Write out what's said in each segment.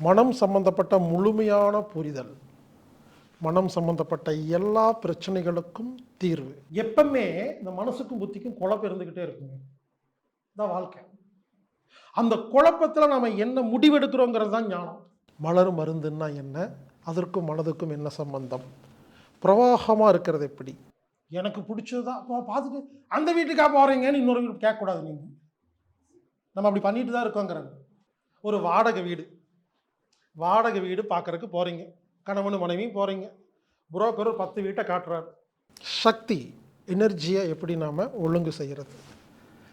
மனம் சம்பந்தப்பட்ட முழுமையான புரிதல். மனம் சம்பந்தப்பட்ட எல்லா பிரச்சனைகளுக்கும் தீர்வு. எப்பவுமே இந்த மனசுக்கும் புத்திக்கும் குழப்பம் இருந்துக்கிட்டே இருக்குங்க. தான் வாழ்க்கை. அந்த குழப்பத்தில் நாம் என்ன முடிவெடுக்கிறோங்கிறது தான் ஞானம். மலர் மருந்துன்னா என்ன? அதற்கும் மனதுக்கும் என்ன சம்பந்தம்? பிரவாகமாக இருக்கிறது எப்படி? எனக்கு பிடிச்சதா பார்த்துட்டு அந்த வீட்டுக்கா போகிறீங்கன்னு இன்னொரு வீடு கேட்கக்கூடாது நீங்கள் நம்ம அப்படி பண்ணிட்டு தான் இருக்கோங்கிறது ஒரு வாடகை வீடு. வாடகை வீடு பார்க்குறதுக்கு போகிறீங்க கணவன் மனைவியும் போகிறீங்க புரோக்கர் ஒரு பத்து வீட்டை காட்டுறாரு. சக்தி எனர்ஜியை எப்படி நாம் ஒழுங்கு செய்கிறது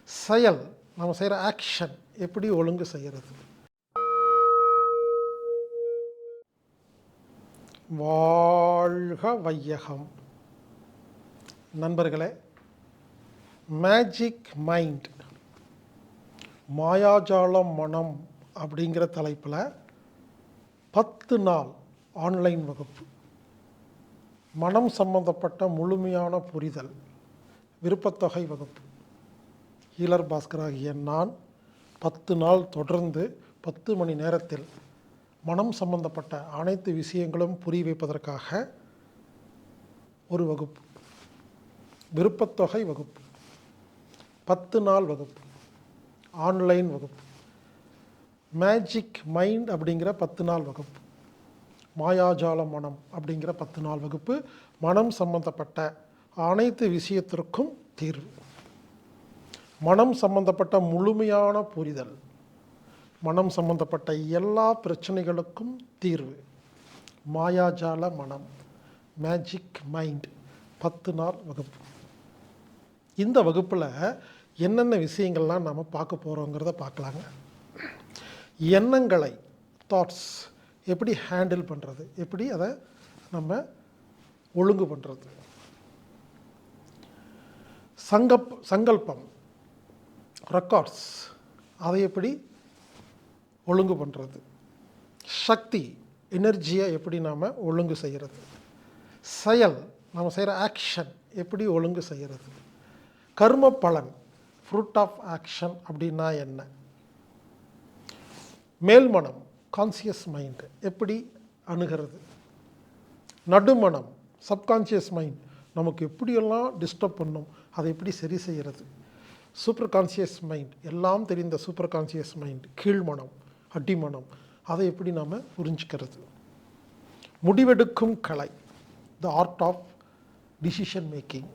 செயல் நம்ம செய்கிற ஆக்ஷன் எப்படி ஒழுங்கு செய்கிறது வாழ்க வையகம். நண்பர்களே மேஜிக் மைண்ட் மாயாஜாலம் மனம் அப்படிங்கிற தலைப்பில் பத்து நாள் ஆன்லைன் வகுப்பு. மனம் சம்பந்தப்பட்ட முழுமையான புரிதல் விருப்பத்தொகை வகுப்பு. ஹீலர் பாஸ்கராகிய நான் பத்து நாள் தொடர்ந்து பத்து மணி நேரத்தில் மனம் சம்பந்தப்பட்ட அனைத்து விஷயங்களும் புரிய வைப்பதற்காக ஒரு வகுப்பு. விருப்பத்தொகை வகுப்பு. பத்து நாள் வகுப்பு. ஆன்லைன் வகுப்பு. மேஜிக் மைண்ட் அப்படிங்கிற பத்து நாள் வகுப்பு. மாயாஜால மனம் அப்படிங்கிற பத்து நாள் வகுப்பு. மனம் சம்பந்தப்பட்ட அனைத்து விஷயத்திற்கும் தீர்வு. மனம் சம்பந்தப்பட்ட முழுமையான புரிதல். மனம் சம்பந்தப்பட்ட எல்லா பிரச்சனைகளுக்கும் தீர்வு. மாயாஜால மனம் மேஜிக் மைண்ட் பத்து நாள் வகுப்பு. இந்த வகுப்பில் என்னென்ன விஷயங்கள்லாம் நாம் பார்க்க போகிறோங்கிறத பார்க்கலாங்க. எண்ணங்களை தாட்ஸ் எப்படி ஹேண்டில் பண்ணுறது எப்படி அதை நம்ம ஒழுங்கு பண்ணுறது சங்கப் சங்கல்பம் ரெக்கார்ட்ஸ் அதை எப்படி ஒழுங்கு பண்ணுறது சக்தி எனர்ஜியை எப்படி நாம் ஒழுங்கு செய்கிறது செயல் நம்ம செய்கிற ஆக்ஷன் எப்படி ஒழுங்கு செய்கிறது கர்ம பலன் ஃப்ரூட் ஆஃப் ஆக்ஷன் அப்படின்னா என்ன? மேல்மனம் கான்சியஸ் மைண்ட் எப்படி அணுகிறது? நடுமனம் சப்கான்ஷியஸ் மைண்ட் நமக்கு எப்படியெல்லாம் டிஸ்டர்ப் பண்ணும்? அதை எப்படி சரி செய்கிறது சூப்பர் கான்சியஸ் மைண்ட் எல்லாம் தெரிந்த சூப்பர் கான்சியஸ் மைண்ட் கீழ்மனம் அடிமனம். அதை எப்படி நாம் புரிஞ்சுக்கிறது? முடிவெடுக்கும் கலை. The art of decision making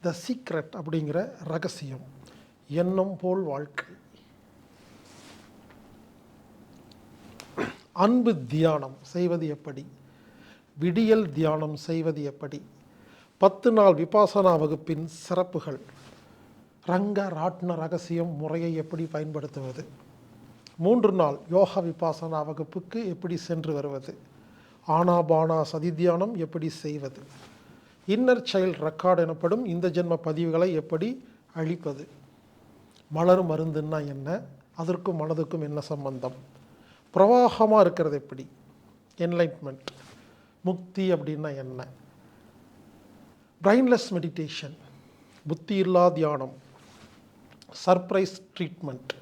the secret அப்படிங்கிற ரகசியம். எண்ணம் போல் வாழ்க்கை. அன்பு தியானம் செய்வது எப்படி? விடியல் தியானம் செய்வது எப்படி? பத்து நாள் விபாசனா வகுப்பின் சிறப்புகள். ரங்க ராட்ன ரகசியம் முறையை எப்படி பயன்படுத்துவது? மூன்று நாள் யோகா விபாசனா வகுப்புக்கு எப்படி சென்று வருவது? ஆனாபானா சதி தியானம் எப்படி செய்வது? இன்னர் சைல்ட் ரெக்கார்டு எனப்படும் இந்த ஜென்ம பதிவுகளை எப்படி அழிப்பது? மலர் மருந்துன்னா என்ன? அதற்கும் மனதுக்கும் என்ன சம்பந்தம்? பிரவாகமாக இருக்கிறது எப்படி? என்லைட்மெண்ட் முக்தி அப்படின்னா என்ன? பிரைன்லெஸ் மெடிடேஷன் புத்தி இல்லா தியானம். சர்ப்ரைஸ் ட்ரீட்மெண்ட்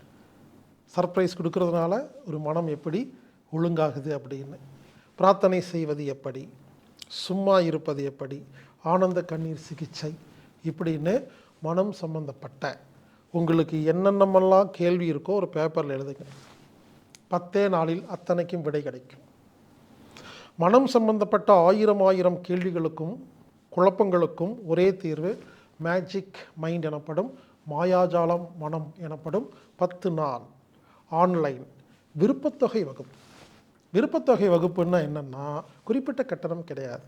சர்ப்ரைஸ் கொடுக்கறதுனால ஒரு மனம் எப்படி ஒழுங்காகுது அப்படின்னு. பிரார்த்தனை செய்வது எப்படி? சும்மா இருப்பது எப்படி? ஆனந்த கண்ணீர் சிகிச்சை இப்படின்னு மனம் சம்பந்தப்பட்ட உங்களுக்கு என்னென்னமெல்லாம் கேள்வி இருக்கோ ஒரு பேப்பரில் எழுதுங்க. பத்தே நாளில் அத்தனைக்கும் விடை கிடைக்கும். மனம் சம்பந்தப்பட்ட ஆயிரம் ஆயிரம் கேள்விகளுக்கும் குழப்பங்களுக்கும் ஒரே தீர்வு மேஜிக் மைண்ட் எனப்படும் மாயாஜாலம் மனம் எனப்படும் பத்து நாள் ஆன்லைன் விருப்பத்தொகை வகுப்பு. விருப்பத்தொகை வகுப்புன்னா என்னென்னா குறிப்பிட்ட கட்டணம் கிடையாது.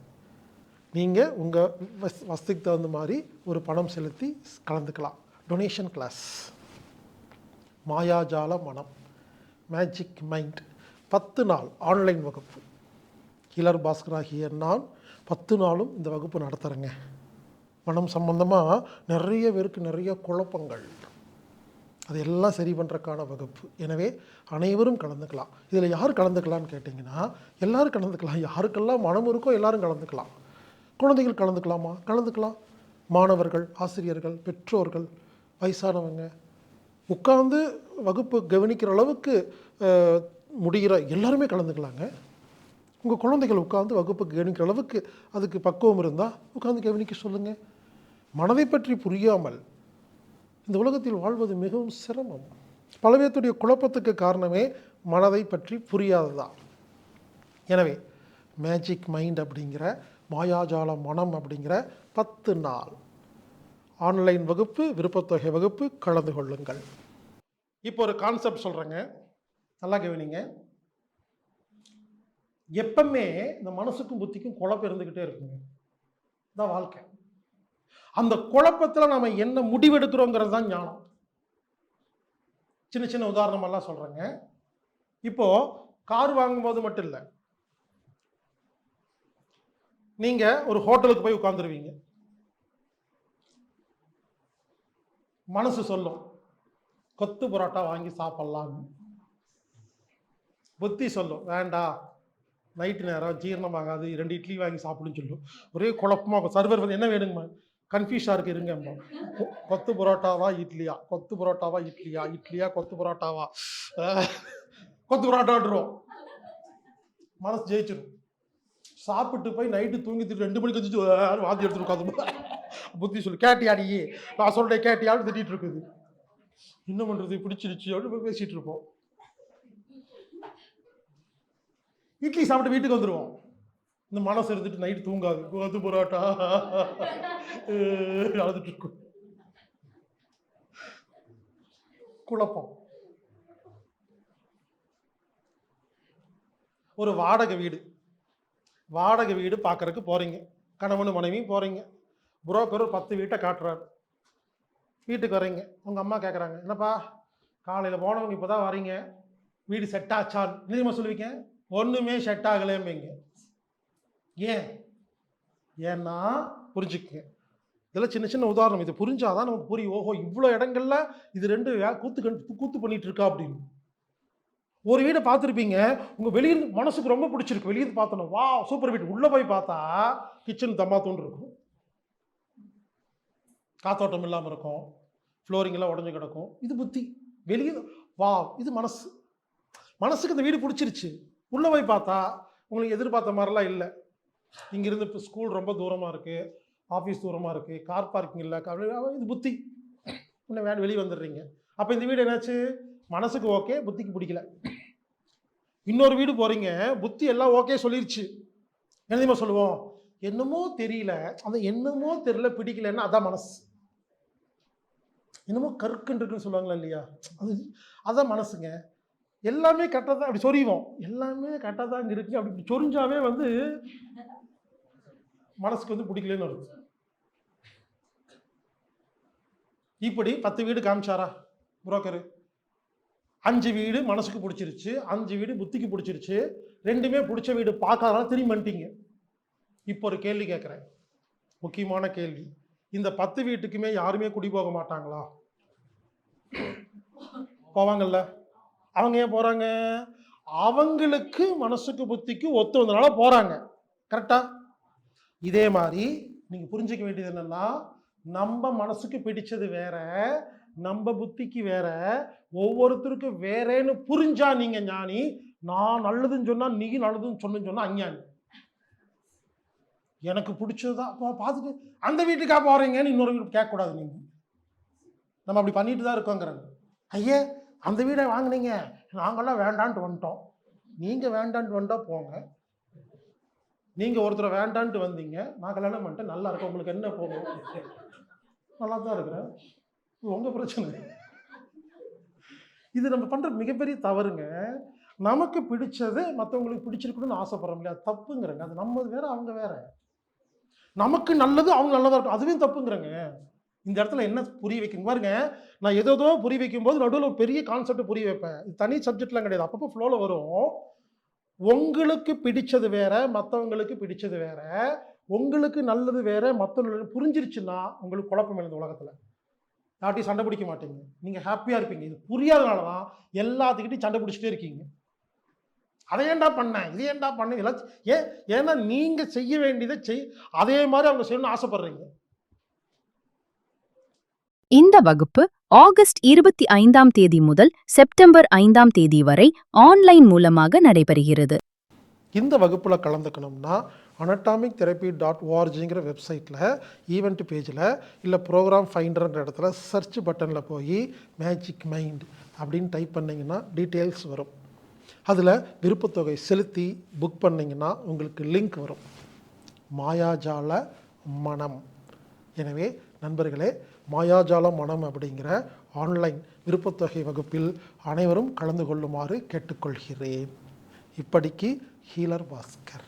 நீங்கள் உங்கள் வஸ் வசதிக்கு தகுந்த மாதிரி ஒரு பணம் செலுத்தி கலந்துக்கலாம். டொனேஷன் கிளாஸ் மாயாஜால மனம். மேஜிக் மைண்ட் பத்து நாள் ஆன்லைன் வகுப்பு. கிலர் பாஸ்கராகிய நான் பத்து நாளும் இந்த வகுப்பு நடத்துகிறேங்க மனம் சம்பந்தமாக நிறைய பேருக்கு நிறைய குழப்பங்கள். அதையெல்லாம் சரி பண்ணுறக்கான வகுப்பு. எனவே அனைவரும் கலந்துக்கலாம். இதில் யார் கலந்துக்கலாம்னு கேட்டிங்கன்னா எல்லோரும் கலந்துக்கலாம். யாருக்கெல்லாம் மனம் இருக்கோ எல்லோரும் கலந்துக்கலாம். குழந்தைகள் கலந்துக்கலாமா? கலந்துக்கலாம். மாணவர்கள் ஆசிரியர்கள் பெற்றோர்கள் வயசானவங்க உட்கார்ந்து வகுப்பு கவனிக்கிற அளவுக்கு முடிகிற எல்லாருமே கலந்துக்கலாங்க. உங்கள் குழந்தைகள் உட்காந்து வகுப்பு கவனிக்கிற அளவுக்கு அதுக்கு பக்குவம் இருந்தால் உட்காந்து கவனிக்க சொல்லுங்கள் மனதை பற்றி புரியாமல் இந்த உலகத்தில் வாழ்வது மிகவும் சிரமம். பல பேர்த்துடைய குழப்பத்துக்கு காரணமே மனதை பற்றி புரியாததான் எனவே மேஜிக் மைண்ட் அப்படிங்கிற மாயாஜால மனம் அப்படிங்கிற பத்து நாள். ஆன்லைன் வகுப்பு விருப்பத்தொகை வகுப்பு கலந்து கொள்ளுங்கள். இப்போ ஒரு கான்செப்ட் சொல்கிறேங்க நல்லா கவனிங்க எப்பவுமே இந்த மனசுக்கும் புத்திக்கும் குழப்பம் இருந்துக்கிட்டே இருக்குங்க. இதான் வாழ்க்கை. அந்த குழப்பத்தில் நாம் என்ன முடிவெடுக்கிறோங்கிறது தான் ஞானம். சின்ன சின்ன உதாரணமெல்லாம் சொல்கிறேங்க இப்போது கார் வாங்கும்போது மட்டும் இல்லை. நீங்கள் ஒரு ஹோட்டலுக்கு போய் உட்காந்துருவீங்க மனசு சொல்லும். கொத்து பரோட்டா வாங்கி சாப்பிட்லான்னு புத்தி சொல்லும். வேண்டாம் நைட்டு நேரம் ஜீரணமாகாது. ரெண்டு இட்லி வாங்கி சாப்பிடுன்னு சொல்லும். ஒரே குழப்பமாக சர்வர் வந்து என்ன வேணுங்கம்மா? கன்ஃபியூஷாக இருக்கு இருங்கம்மா. கொ- கொத்து பரோட்டாவா இட்லியா? கொத்து பரோட்டாவா இட்லியா? இட்லியா கொத்து பரோட்டாவா? கொத்து புரோட்டாட்டுருவோம் மனசு ஜெயிச்சிடும் சாப்பிட்டு போய் நைட்டு தூங்கிட்டு ரெண்டு மணிக்கு வந்து வாந்தி எடுத்துட்டு உட்காந்து புத்தி சொல்லு. கேட்டியாடி? நான் சொல்றேன் கேட்டியான்னு திட்டிட்டு இருக்குது. என்ன பண்ணுறது பிடிச்சிருச்சு. அப்படின்னு போய் பேசிட்டு இருப்போம். இட்லி சாப்பிட்டு வீட்டுக்கு வந்துடுவோம் இந்த மனசு இருந்துட்டு நைட்டு தூங்காது. கோது புரோட்டா. அழுதுட்டு இருக்கும். குழப்பம். ஒரு வாடகை வீடு. வாடகை வீடு பார்க்கறதுக்கு போறீங்க. கணவன் மனைவியும் போறீங்க. புரோக்கர் ஒரு பத்து வீட்டை காட்டுறாரு. வீட்டுக்கு வரீங்க உங்கள் அம்மா கேட்குறாங்க என்னப்பா காலையில் போனவங்க இப்போ தான் வரீங்க வீடு செட் ஆச்சான் நிதிமா சொல்லுவீங்க? ஒன்றுமே செட் ஆகலேம்பீங்க ஏன்? ஏன்னா புரிஞ்சுக்குங்க. இதெல்லாம் சின்ன சின்ன உதாரணம் இது புரிஞ்சாதான் நமக்கு புரியும். ஓஹோ இவ்வளோ இடங்கள்ல இது ரெண்டு வே- கூத்து கண்டு கூத்து பண்ணிட்டு இருக்கா அப்படின்னு. ஒரு வீடை பார்த்துருப்பீங்க உங்கள் வெளியில் மனசுக்கு ரொம்ப பிடிச்சிருக்கு. வெளியிருந்து பார்த்தோன்னா வா சூப்பர் வீடு. உள்ளே போய் பார்த்தா கிச்சன் தம்மாத்தூண்டு இருக்கும். காத்தோட்டம் இல்லாமல் இருக்கும். ஃப்ளோரிங் எல்லாம் உடஞ்சு கிடக்கும். இது புத்தி. வெளியே வா இது மனசு. மனசுக்கு இந்த வீடு பிடிச்சிருச்சு. உள்ளே போய் பார்த்தா உங்களுக்கு எதிர்பார்த்த மாதிரிலாம் இல்லை. இங்கேருந்து இப்போ ஸ்கூல் ரொம்ப தூரமாக இருக்குது ஆஃபீஸ் தூரமாக இருக்குது கார் பார்க்கிங் இல்லை. இது புத்தி. இன்னும் வேன் வெளியே வந்துடுறீங்க. அப்போ இந்த வீடு என்னாச்சு? மனசுக்கு ஓகே புத்திக்கு பிடிக்கல. இன்னொரு வீடு போகிறீங்க புத்தி எல்லாம் ஓகே சொல்லிருச்சு. என்ன சொல்லுவோம்? என்னமோ தெரியல. அந்த என்னமோ தெரியல பிடிக்கலன்னா அதான் மனசு. என்னமோ கற்குன்றிருக்குன்னு சொல்லுவாங்களா இல்லையா? அது அதான் மனசுங்க. எல்லாமே கரெக்டாக தான் அப்படி சொறிவோம். எல்லாமே கரெக்டாக தான் இங்கே இருக்கு. அப்படி சொரிஞ்சாவே வந்து மனசுக்கு வந்து பிடிக்கலன்னு வருது இப்படி பத்து வீடு காமிச்சாரா? புரோக்கரு. அஞ்சு வீடு மனசுக்கு பிடிச்சிருச்சு. அஞ்சு வீடு புத்திக்கு பிடிச்சிருச்சு. ரெண்டுமே பிடிச்ச வீடு பார்க்காதனால திரும்பி வந்துட்டீங்க. இப்போ ஒரு கேள்வி கேட்குறேன். முக்கியமான கேள்வி. இந்த பத்து வீட்டுக்குமே யாருமே குடி போக மாட்டாங்களா? போவாங்கல்ல. அவங்க ஏன் போறாங்க? அவங்களுக்கு மனசுக்கு புத்திக்கு ஒத்து வந்தனால போறாங்க. கரெக்டா இதே மாதிரி நீங்க புரிஞ்சுக்க வேண்டியது என்னன்னா நம்ம மனசுக்கு பிடிச்சது வேற நம்ம புத்திக்கு வேற ஒவ்வொருத்தருக்கும் வேறேன்னு புரிஞ்சா நீங்க ஞானி நான் நல்லதுன்னு சொன்னா நீ நல்லதுன்னு சொன்னு சொன்னா அஞ்ஞானி. எனக்கு பிடிச்சதுதான். அப்போ பார்த்துட்டு அந்த வீட்டுக்காக போகிறீங்கன்னு இன்னொரு வீடு கேட்கக்கூடாது நீங்க. நம்ம அப்படி பண்ணிட்டு தான் இருக்கோங்கிறாங்க ஐயே அந்த வீடை வாங்குனீங்க. நாங்களாம் வேண்டான்ட்டு வந்துட்டோம். நீங்கள் வேண்டான்ட்டு வந்தால் போங்க. நீங்கள் ஒருத்தர் வேண்டான்ட்டு வந்தீங்க. நான் கல்யாணம் பண்ணிட்டு நல்லா இருக்கும். உங்களுக்கு என்ன போகும்? நல்லா தான் இருக்கிறேன். இது உங்க பிரச்சனை. இது நம்ம பண்ணுற மிகப்பெரிய தவறுங்க. நமக்கு பிடிச்சது மற்றவங்களுக்கு பிடிச்சிருக்கணும்னு ஆசைப்படுறோம் இல்லையா? அது தப்புங்கிறங்க. அது நம்ம வேற அவங்க வேற. நமக்கு நல்லது அவங்க நல்லதாக இருக்கும் அதுவே தப்புங்கிறங்க. இந்த இடத்துல என்ன புரிய வைக்கும் பாருங்க நான் ஏதோ ஏதோ புரிய வைக்கும்போது நடுவில் ஒரு பெரிய கான்செப்ட் புரிய வைப்பேன். இது தனி சப்ஜெக்ட்லாம் கிடையாது. அப்பப்போ ஃப்ளோவில் வரும். உங்களுக்கு பிடிச்சது வேற மற்றவங்களுக்கு பிடிச்சது வேற. உங்களுக்கு நல்லது வேற மற்றவங்களுக்கு புரிஞ்சிருச்சுன்னா உங்களுக்கு குழப்பம் இல்லை இந்த உலகத்தில். யார்ட்டையும் சண்டை பிடிக்க மாட்டீங்க. நீங்கள் ஹாப்பியாக இருப்பீங்க. இது புரியாதனால தான் எல்லாத்துக்கிட்டையும் சண்டை பிடிச்சிட்டே இருக்கீங்க. அதை ஏன்டா பண்ணேன் இது ஏன்டா பண்ணேன் இதெல்லாம் ஏன் ஏன்னா நீங்கள் செய்ய வேண்டியதை செய் அதே மாதிரி அவங்க செய்யணும்னு ஆசைப்படுறீங்க. இந்த வகுப்பு ஆகஸ்ட் இருபத்தி ஐந்தாம் தேதி முதல் செப்டம்பர் ஐந்தாம் தேதி வரை ஆன்லைன் மூலமாக நடைபெறுகிறது. இந்த வகுப்பில் கலந்துக்கணும்னா anatomic therapy டாட் ஓஆர்ஜிங்கிற வெப்சைட்டில் ஈவெண்ட் பேஜில் இல்லை ப்ரோக்ராம் ஃபைண்டர்ன்ற இடத்துல சர்ச் பட்டனில் போய் மேஜிக் மைண்ட் அப்படின்னு டைப் பண்ணிங்கன்னா டீட்டெயில்ஸ் வரும். அதில் விருப்பத்தொகை செலுத்தி புக் பண்ணிங்கன்னா உங்களுக்கு லிங்க் வரும். மாயாஜால மனம். எனவே நண்பர்களே மாயாஜால மனம் அப்படிங்கிற ஆன்லைன் விருப்பத்தொகை வகுப்பில் அனைவரும் கலந்து கொள்ளுமாறு கேட்டுக்கொள்கிறேன். இப்படிக்கு ஹீலர் பாஸ்கர்.